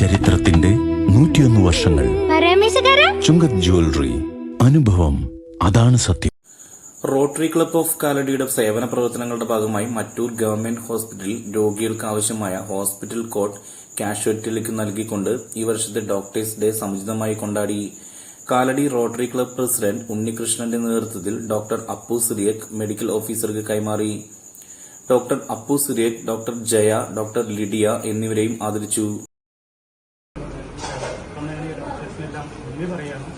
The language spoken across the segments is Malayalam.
ചരിത്രത്തിന്റെ നൂറ്റിയൊന്ന് വർഷങ്ങൾ. ചുങ്കത് ജ്വല്ലറി അനുഭവം അതാണ് സത്യം. റോട്ടറി ക്ലബ് ഓഫ് കാലടിയുടെ സേവന പ്രവർത്തനങ്ങളുടെ ഭാഗമായി മറ്റൂർ ഗവൺമെന്റ് ഹോസ്പിറ്റലിൽ രോഗികൾക്ക് ആവശ്യമായ ഹോസ്പിറ്റൽ കോട്ട് കാഷ്വലിറ്റിയിലേക്ക് നൽകിക്കൊണ്ട് ഈ വർഷത്തെ ഡോക്ടേഴ്സ് ഡേ സമുചിതമായി കൊണ്ടാടി. കാലടി റോട്ടറി ക്ലബ് പ്രസിഡന്റ് ഉണ്ണികൃഷ്ണന്റെ നേതൃത്വത്തിൽ ഡോക്ടർ അപ്പു സിറിയക് മെഡിക്കൽ ഓഫീസർക്ക് കൈമാറി. Doctor Appu Cyriac doctor Jaya doctor Lydia എന്നിവരെയും ആദരിച്ചു. പറയാണ്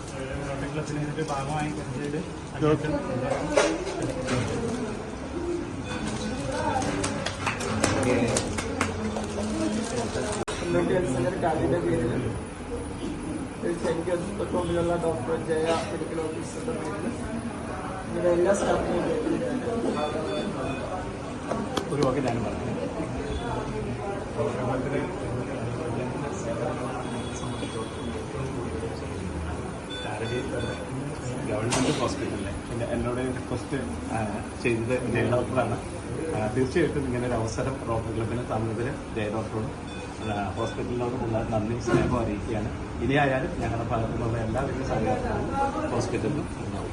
റോട്ടറി ക്ലബിന് ഇതിന്റെ ഭാഗമായി സെന്റർ കാലിന്റെ പേരിൽ എനിക്ക് തൊട്ടുമുമ്പിലുള്ള ഡോക്ടർ ജയ മെഡിക്കൽ ഓഫീസറുടെ പേരിൽ ഇങ്ങനെ എല്ലാ സ്റ്റാഫിനെയും പേരിൽ ഒരു വാക്ക് ഞാൻ പറഞ്ഞു. ഗവൺമെന്റ് ഹോസ്പിറ്റലിലെ എന്നോട് റിക്വസ്റ്റ് ചെയ്തത് ജയ ഡോക്ടറാണ്. തീർച്ചയായിട്ടും ഇങ്ങനെ ഒരു അവസരം റോട്ടറി ക്ലബിന് തന്നതിന് ജയ ഡോക്ടറോടും ഹോസ്പിറ്റലിനോടുമുള്ള നന്ദി സ്നേഹം അറിയിക്കുകയാണ്. ഇനിയായാലും ഞങ്ങളുടെ ഭാഗത്തുനിന്നുള്ള എല്ലാവിധ സഹകരണവും ഹോസ്പിറ്റലിലും ഉണ്ടാവും.